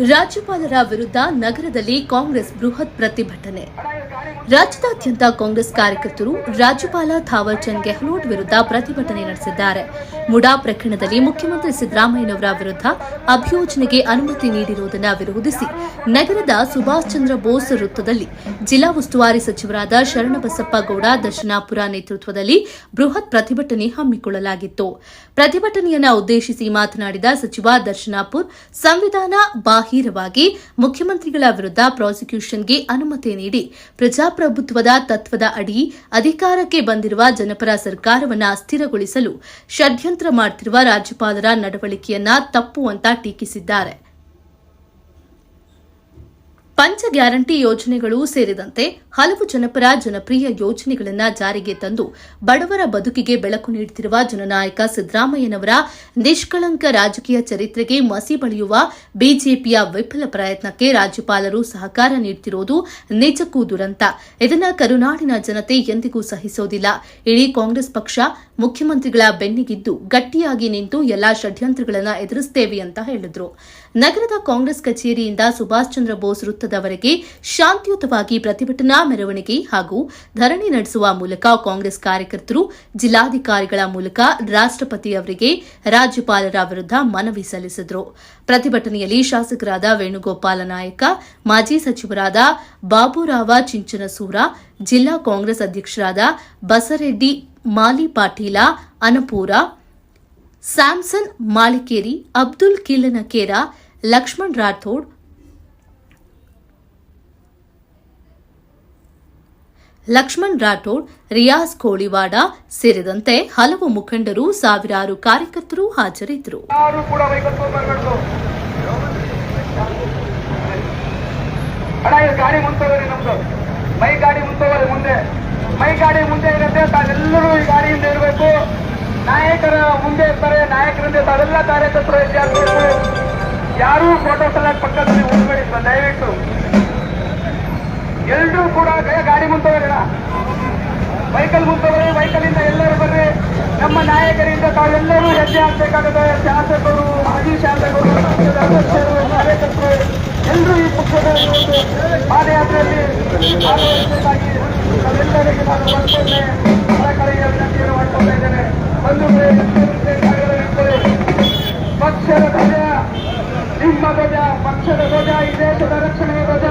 ರಾಜ್ಯಪಾಲರ ವಿರುದ್ಧ ನಗರದಲ್ಲಿ ಕಾಂಗ್ರೆಸ್ ಬೃಹತ್ ಪ್ರತಿಭಟನೆ. ರಾಜ್ಯದಾದ್ಯಂತ ಕಾಂಗ್ರೆಸ್ ಕಾರ್ಯಕರ್ತರು ರಾಜ್ಯಪಾಲ ಥಾವರ್ ಚಂದ್ ಗೆಹ್ಲೋಟ್ ವಿರುದ್ಧ ಪ್ರತಿಭಟನೆ ನಡೆಸಿದ್ದಾರೆ. ಮುಡಾ ಪ್ರಕರಣದಲ್ಲಿ ಮುಖ್ಯಮಂತ್ರಿ ಸಿದ್ದರಾಮಯ್ಯನವರ ವಿರುದ್ಧ ಅಭಿಯೋಜನೆಗೆ ಅನುಮತಿ ನೀಡಿರುವುದನ್ನು ವಿರೋಧಿಸಿ ನಗರದ ಸುಭಾಷ್ ಚಂದ್ರ ಬೋಸ್ ವೃತ್ತದಲ್ಲಿ ಜಿಲ್ಲಾ ಉಸ್ತುವಾರಿ ಸಚಿವರಾದ ಶರಣಬಸಪ್ಪ ಗೌಡ ದರ್ಶನಾಪುರ ನೇತೃತ್ವದಲ್ಲಿ ಬೃಹತ್ ಪ್ರತಿಭಟನೆ ಹಮ್ಮಿಕೊಳ್ಳಲಾಗಿತ್ತು. ಪ್ರತಿಭಟನೆಯನ್ನು ಉದ್ದೇಶಿಸಿ ಮಾತನಾಡಿದ ಸಚಿವ ದರ್ಶನಾಪುರ್, ಸಂವಿಧಾನ ಬಾಹಿರವಾಗಿ ಮುಖ್ಯಮಂತ್ರಿಗಳ ವಿರುದ್ಧ ಪ್ರಾಸಿಕ್ಯೂಷನ್ಗೆ ಅನುಮತಿ ನೀಡಿ ಪ್ರಜಾಪ್ರಭುತ್ವದ ತತ್ವದ ಅಡಿ ಅಧಿಕಾರಕ್ಕೆ ಬಂದಿರುವ ಜನಪರ ಸರ್ಕಾರವನ್ನು ಅಸ್ಥಿರಗೊಳಿಸಲು ಷಡ್ಯಂತ್ರ ಮಾಡುತ್ತಿರುವ ರಾಜ್ಯಪಾಲರ ನಡವಳಿಕೆಯನ್ನ ತಪ್ಪು ಅಂತ ಟೀಕಿಸಿದ್ದಾರೆ. ಪಂಚ ಗ್ಯಾರಂಟಿ ಯೋಜನೆಗಳು ಸೇರಿದಂತೆ ಹಲವು ಜನಪರ, ಜನಪ್ರಿಯ ಯೋಜನೆಗಳನ್ನು ಜಾರಿಗೆ ತಂದು ಬಡವರ ಬದುಕಿಗೆ ಬೆಳಕು ನೀಡುತ್ತಿರುವ ಜನನಾಯಕ ಸಿದ್ದರಾಮಯ್ಯನವರ ನಿಷ್ಕಳಂಕ ರಾಜಕೀಯ ಚರಿತ್ರೆಗೆ ಮಸಿ ಬಳಿಯುವ ಬಿಜೆಪಿಯ ವಿಫಲ ಪ್ರಯತ್ನಕ್ಕೆ ರಾಜ್ಯಪಾಲರು ಸಹಕಾರ ನೀಡುತ್ತಿರುವುದು ನಿಜಕ್ಕೂ ದುರಂತ. ಇದನ್ನು ಕರುನಾಡಿನ ಜನತೆ ಎಂದಿಗೂ ಸಹಿಸೋದಿಲ್ಲ. ಇಡೀ ಕಾಂಗ್ರೆಸ್ ಪಕ್ಷ ಮುಖ್ಯಮಂತ್ರಿಗಳ ಬೆನ್ನಿಗಿದ್ದು ಗಟ್ಟಿಯಾಗಿ ನಿಂತು ಎಲ್ಲಾ ಷಡ್ಯಂತ್ರಗಳನ್ನು ಎದುರಿಸುತ್ತೇವೆ ಅಂತ ಹೇಳಿದ್ರು. ನಗರದ ಕಾಂಗ್ರೆಸ್ ಕಚೇರಿಯಿಂದ ಸುಭಾಷ್ ಚಂದ್ರ ಬೋಸ್ ವೃತ್ತದವರೆಗೆ ಶಾಂತಿಯುತವಾಗಿ ಪ್ರತಿಭಟನಾ ಮೆರವಣಿಗೆ ಹಾಗೂ ಧರಣಿ ನಡೆಸುವ ಮೂಲಕ ಕಾಂಗ್ರೆಸ್ ಕಾರ್ಯಕರ್ತರು, ಜಿಲ್ಲಾಧಿಕಾರಿಗಳ ಮೂಲಕ ರಾಷ್ಟ್ರಪತಿಯವರಿಗೆ ರಾಜ್ಯಪಾಲರ ವಿರುದ್ಧ ಮನವಿ ಸಲ್ಲಿಸಿದರು. ಪ್ರತಿಭಟನೆಯಲ್ಲಿ ಶಾಸಕರಾದ ವೇಣುಗೋಪಾಲ ನಾಯಕ, ಮಾಜಿ ಸಚಿವರಾದ ಬಾಬುರಾವ ಚಿಂಚನಸೂರ, ಜಿಲ್ಲಾ ಕಾಂಗ್ರೆಸ್ ಅಧ್ಯಕ್ಷರಾದ ಬಸರೆಡ್ಡಿ ಮಾಲಿ ಪಾಟೀಲ ಅನಪೂರ, ಸ್ಯಾಮ್ಸನ್ ಮಾಲಿಕೇರಿ ಅಬ್ದುಲ್ ಕಿಲ್ಲನಕೇರ ಲಕ್ಷ್ಮಣ್ ರಾಥೋಡ್, ಲಕ್ಷ್ಮಣ್ ರಾಠೋಡ್ ರಿಯಾಜ್ ಕೋಳಿವಾಡ ಸೇರಿದಂತೆ ಹಲವು ಮುಖಂಡರು ಸಾವಿರಾರು ಕಾರ್ಯಕರ್ತರು ಹಾಜರಿದ್ದರು. ಮೈ ಗಾಡಿ ಮುಂತೋಗ್ರಿ ಮುಂದೆ. ಮೈ ಗಾಡಿ ಮುಂದೆ ಇರುತ್ತೆ, ತಾವೆಲ್ಲರೂ ಈ ಗಾಡಿಯಿಂದ ಇರಬೇಕು. ನಾಯಕರ ಮುಂದೆ ಇರ್ತಾರೆ, ನಾಯಕರಿಂದ ತಾವೆಲ್ಲ ಕಾರ್ಯಕರ್ತರು ಯಾರೂ ಫೋಟೋ ಸಲ ಪಕ್ಕದಲ್ಲಿ ಉಳ್ಬೇಡಿ ಸರ್ ದಯವಿಟ್ಟು. ಎಲ್ರೂ ಕೂಡ ಗಾಡಿ ಮುಂದೆ ಅಣ್ಣ ವೈಕಲ್ ಮುಂತವರೇ ವೈಕಲ್ ಇಂದ ಎಲ್ಲರೂ ಬರ್ರಿ. ನಮ್ಮ ನಾಯಕರಿಂದ ತಾವೆಲ್ಲರೂ ಹೆಜ್ಜೆ ಹಾಕ್ಬೇಕಾಗುತ್ತೆ. ಶಾಸಕರು, ಮಾಜಿ ಶಾಸಕರು ಅಧ್ಯಕ್ಷರು, ಕಾರ್ಯಕರ್ತರು ಎಲ್ಲರೂ ಈ ಪಕ್ಷದ ಒಂದು ಪಾದಯಾತ್ರೆಯಲ್ಲಿ ಭಾಗವಹಿಸಬೇಕಾಗಿ ನಾವೆಲ್ಲರಿಗೆ ನಾನು ಮತ್ತೊಮ್ಮೆ ಕಳಕಳಿಯ ವಿನಂತಿಯನ್ನು ಮಾಡ್ಕೊಳ್ತಾ ಇದ್ದೇನೆ. ಒಂದು ನಿಮ್ಮ ಪಕ್ಷದ ഹിംസ പ്രജ പക്ഷത പ്രജ ഇതേ പ്രദക്ഷണേ പ്രജ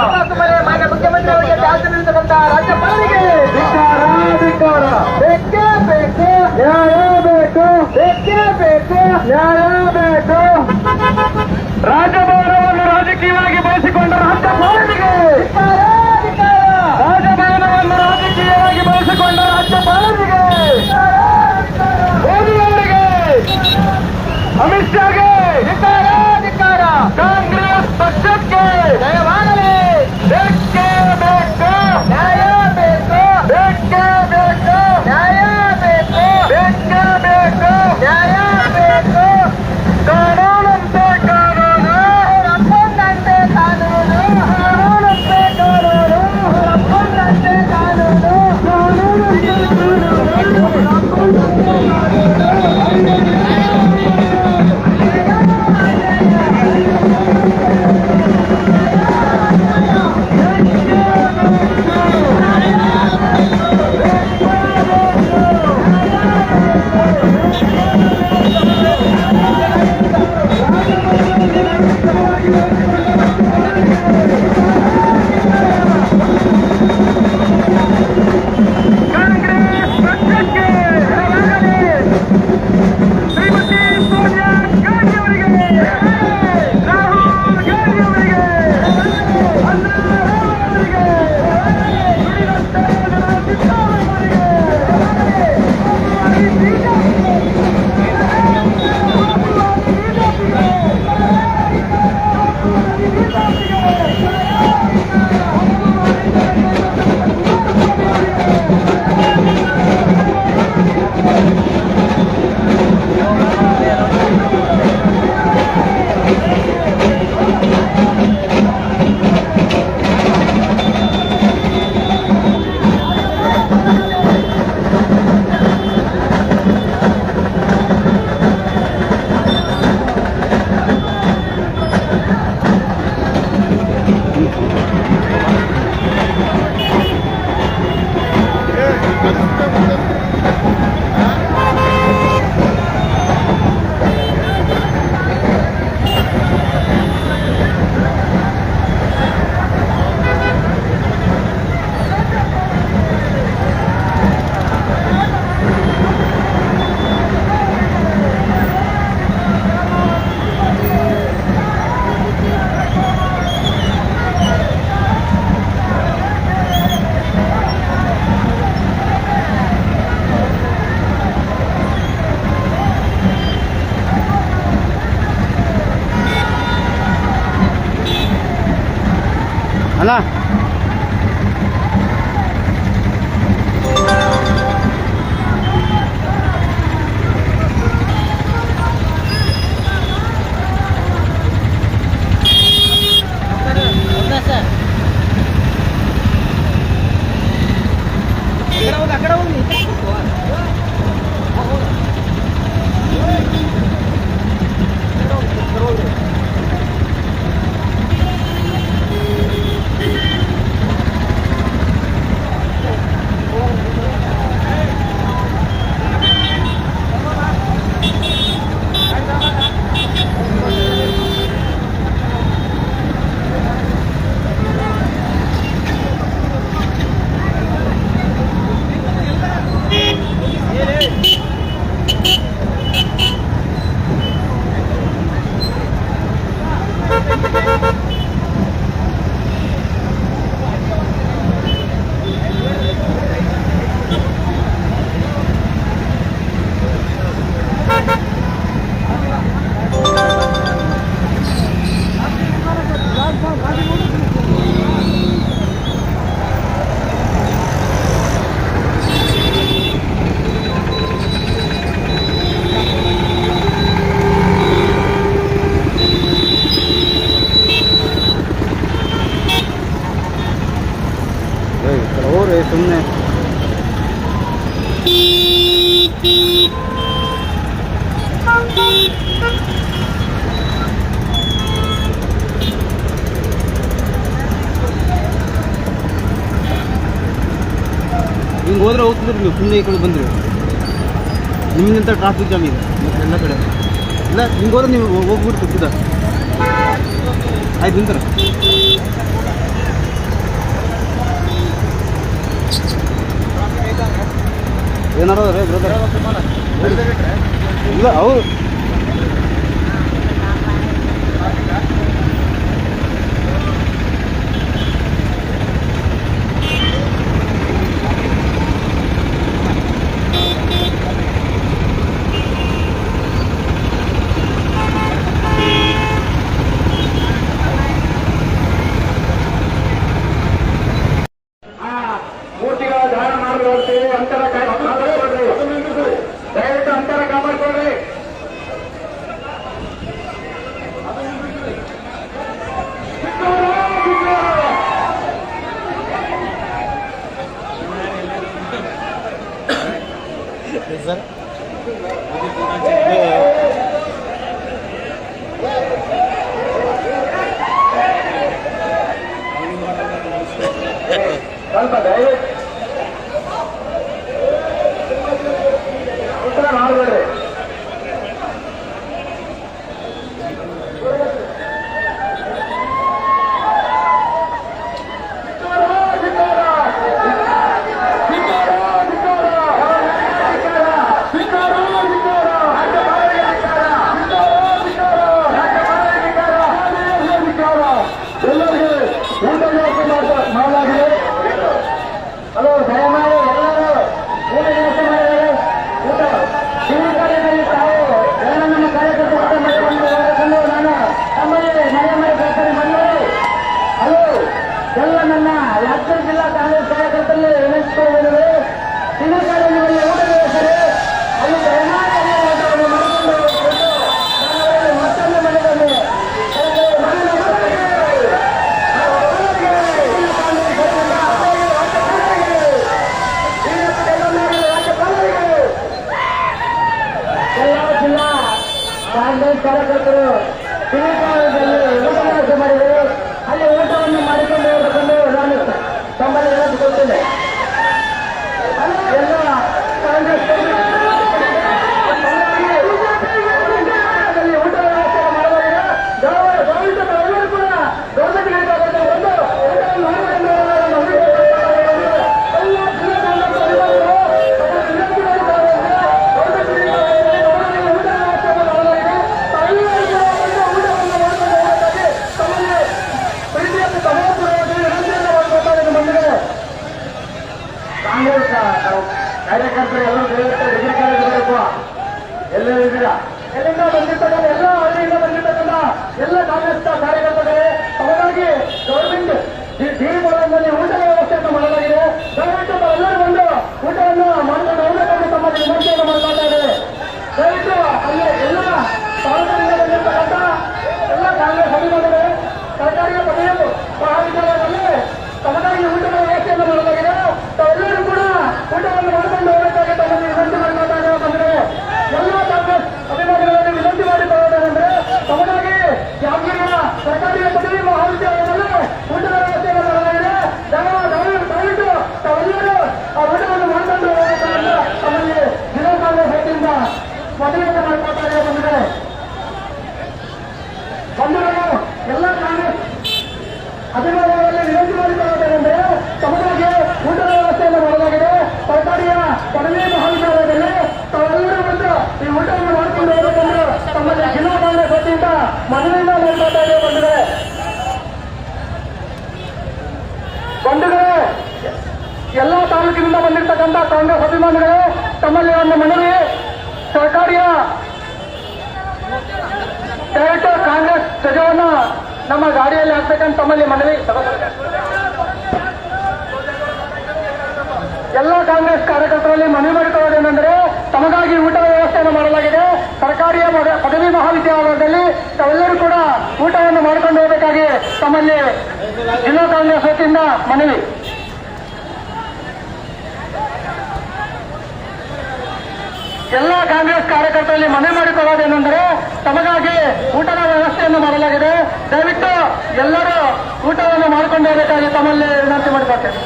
ಮಾನ್ಯ ಮುಖ್ಯಮಂತ್ರಿ ಅವರಿಗೆ ಶಾಸನ ರಾಜ್ಯಪಾಲರಿಗೆ ಬೇಕೇ ಬೇಕು ನ್ಯಾಯ ಬೇಕು ಬೇಕೇ. ಬೇಕು? ನ್ಯಾಯ ಬೇಕು. ರಾಜ್ಯ ಬಂದಿರಿ ನೀವು ಸುಮ್ಮನೆ ಈ ಕಡೆ ಬಂದಿರಿ. ನಿಮ್ಮಿಂದ ಟ್ರಾಫಿಕ್ ಜಾಮ್ ಇದೆ ಎಲ್ಲ ಕಡೆ. ಇಲ್ಲ, ನಿಮ್ಗೆ ಹೋದ್ರೆ ನೀವು ಹೋಗ್ಬಿಟ್ಟು ಸಿದ್ಧ ಆಯ್ತು, ನಿಂತರ. ಏನಾರ ಇಲ್ಲ, ಅವ್ರು ಎಲ್ಲ ಬಂದಿರ್ತಕ್ಕಂಥ ಎಲ್ಲ ವರದಿಯಿಂದ ಬಂದಿರ್ತಕ್ಕಂಥ ಎಲ್ಲ ಕಾಂಗ್ರೆಸ್ ದಯವಿಟ್ಟು ಕಾಂಗ್ರೆಸ್ ಧ್ವಜವನ್ನ ನಮ್ಮ ಗಾಡಿಯಲ್ಲಿ ಹಾಕ್ಬೇಕಂತ ತಮ್ಮಲ್ಲಿ ಮನವಿ ಎಲ್ಲ ಕಾಂಗ್ರೆಸ್ ಕಾರ್ಯಕರ್ತರಲ್ಲಿ ಮನವಿ ಮಾಡಿಕೊಳ್ಳೋದೇನೆಂದರೆ ತಮಗಾಗಿ ಊಟದ ವ್ಯವಸ್ಥೆಯನ್ನು ಮಾಡಲಾಗಿದೆ. ಸರ್ಕಾರಿಯ ಪದವಿ ಮಹಾವಿದ್ಯಾಲಯದಲ್ಲಿ ತಾವೆಲ್ಲರೂ ಕೂಡ ಊಟವನ್ನು ಮಾಡಿಕೊಂಡು ಹೋಗಬೇಕಾಗಿ ತಮ್ಮಲ್ಲಿ ಜಿಲ್ಲಾ ಕಾಂಗ್ರೆಸ್ ವತಿಯಿಂದ ಮನವಿ. ಎಲ್ಲ ಕಾಂಗ್ರೆಸ್ ಕಾರ್ಯಕರ್ತರಲ್ಲಿ ಮನೆ ಮಾಡಿಕೊಳ್ಳೋದೇನೆಂದರೆ ತಮಗಾಗಿ ಊಟದ ವ್ಯವಸ್ಥೆಯನ್ನು ಮಾಡಲಾಗಿದೆ. ದಯವಿಟ್ಟು ಎಲ್ಲರೂ ಊಟವನ್ನು ಮಾಡಿಕೊಂಡು ಹೋಗಬೇಕಾಗಿ ತಮ್ಮಲ್ಲಿ ವಿನಂತಿ ಮಾಡಿಕೊಳ್ತೇನೆ.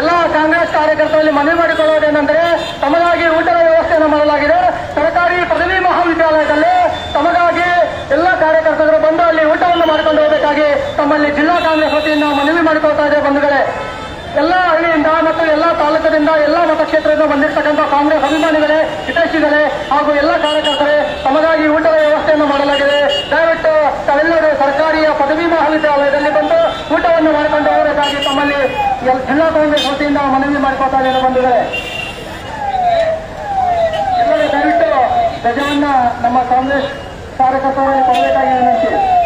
ಎಲ್ಲ ಕಾಂಗ್ರೆಸ್ ಕಾರ್ಯಕರ್ತರಲ್ಲಿ ಮನವಿ ಮಾಡಿಕೊಳ್ಳುವುದೇನೆಂದರೆ ತಮಗಾಗಿ ಊಟದ ವ್ಯವಸ್ಥೆಯನ್ನು ಮಾಡಲಾಗಿದೆ. ಸರ್ಕಾರಿ ಪದವಿ ಮಹಾವಿದ್ಯಾಲಯದಲ್ಲಿ ತಮಗಾಗಿ ಅಲ್ಲಿ ಊಟವನ್ನು ಮಾಡಿಕೊಂಡು ಹೋಗಬೇಕಾಗಿ ತಮ್ಮಲ್ಲಿ ಜಿಲ್ಲಾ ಕಾಂಗ್ರೆಸ್ ವತಿಯಿಂದ ಮನವಿ ಮಾಡಿಕೊಳ್ತಾ ಇದೆ ಬಂಧುಗಳೇ. ಎಲ್ಲ ಹಳ್ಳಿಯಿಂದ ಮತ್ತು ಎಲ್ಲ ತಾಲೂಕಿನಿಂದ ಎಲ್ಲ ಮತಕ್ಷೇತ್ರದಿಂದ ಬಂದಿರತಕ್ಕಂಥ ಕಾಂಗ್ರೆಸ್ ಅಭಿಮಾನಿಗಳೇ, ಹಿತೈಷಿಗಳೇ ಹಾಗೂ ಎಲ್ಲ ಕಾರ್ಯಕರ್ತರೇ, ತಮಗಾಗಿ ಊಟದ ವ್ಯವಸ್ಥೆಯನ್ನು ಮಾಡಲಾಗಿದೆ. ದಯವಿಟ್ಟು ತಾವೆಲ್ಲರೂ ಸರ್ಕಾರಿಯ ಪದವಿ ಮಹಾವಿದ್ಯಾಲಯದಲ್ಲಿ ಬಂದು ಊಟವನ್ನು ಮಾಡಿಕೊಂಡು ಹೋಗಬೇಕಾಗಿ ತಮ್ಮಲ್ಲಿ ಜಿಲ್ಲಾ ಕಾಂಗ್ರೆಸ್ ವತಿಯಿಂದ ಮನವಿ ಮಾಡಿಕೊಳ್ತಾ ಇದೆ ಬಂಧುಗಳೇ. ಎಲ್ಲರೂ ದಯವಿಟ್ಟು ಧ್ವಜವನ್ನ ನಮ್ಮ ಕಾಂಗ್ರೆಸ್ るところへご入会をお願いし。